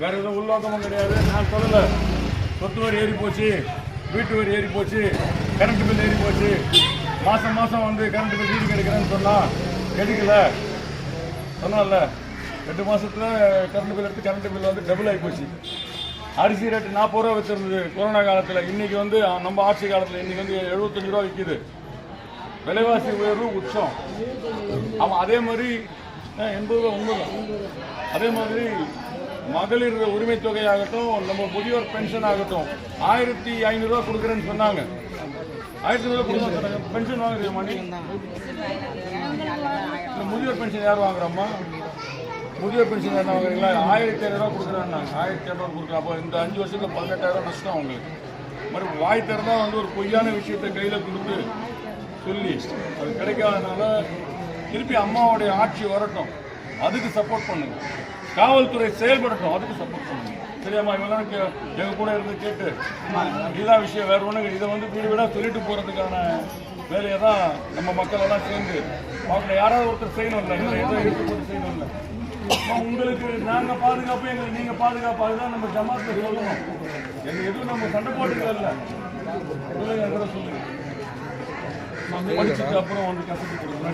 வேற எதுவும் உள்நோக்கமும் கிடையாது. நான் சொல்லல. சொத்து வரி ஏறி போச்சு. வீட்டு வரி ஏறி போச்சு. கரண்ட் பில் ஏறி போச்சு. மாசம் மாசம் வந்து கரண்ட் பில் வீடு கிடைக்கிறேன்னு சொன்னா கிடைக்கல சொன்னால ரெண்டு மாசத்துல கரண்ட் பில் எடுத்து கரண்ட் பில் வந்து டபுள் ஆகி போச்சு. அரிசி ரேட்டு நாற்பது ரூபா வச்சிருந்தது கொரோனா காலத்துல. இன்னைக்கு வந்து நம்ம ஆட்சி காலத்துல இன்னைக்கு வந்து எழுபத்தஞ்சு ரூபா விற்கிது விலைவாசி உயர்வு உச்சம். ஆமாம் அதே மாதிரி எண்பது ரூபா உண்மைதான் அதே மாதிரி மகளிர் உரிமை தொகையாகட்டும் நம்ம முதியோர் பென்ஷன் ஆகட்டும் ஆயிரத்தி ஐநூறுரூவா கொடுக்குறேன்னு சொன்னாங்க. ஆயிரத்தி ஐநூறுவா கொடுக்க பென்ஷன் வாங்குறீங்க மணி? முதியோர் பென்ஷன் யார் வாங்குறோம்மா? முதியோர் பென்ஷன் என்ன வாங்குறீங்களா? ஆயிரத்தி ஐநூறுரூவா கொடுக்குறேன்னாங்க. ஆயிரத்தி இரநூறு கொடுக்குறேன். அப்போ இந்த அஞ்சு வருஷத்துல பதினெட்டாயிரம் நஷ்டம் அவங்களுக்கு. மறு வாய் திறந்தா வந்து ஒரு பொய்யான விஷயத்தை கையில் கொடுத்து சொல்லி அது கிடைக்காதனால திருப்பி அம்மாவுடைய ஆட்சி வரட்டும். அதுக்கு சப்போர்ட் பண்ணுங்க. காவல்துறை செயல்படட்டும். அதுக்கு சப்போர்ட் பண்ணுங்க. சரியாம்மா? இவெல்லாம் கே- எங்க கூட இருந்து கேட்டு. இதுதான் விஷயம். வேற ஒன்றும் இதை வந்து வீடு வீடாக சொல்லிட்டு போறதுக்கான வேலையை தான் நம்ம மக்கள் எல்லாம் சேர்ந்து. அவங்க யாராவது ஒருத்தர் செய்யணும் இல்லை. இல்லை ஏதோ எடுத்து போட்டு செய்யணும் இல்லை. உங்களுக்கு நாங்க பாதுகாப்பு எங்களுக்கு நீங்க பாதுகாப்பு? அதுதான் நம்ம ஜமாத்துல சொல்லணும். எங்க எதுவும் நம்ம சண்டை போட்டுக்கல இல்ல. சொல்லுங்க சொல்லுங்க. படிச்சுட்டு அப்புறம் வந்து கசக்கி கொடுங்க.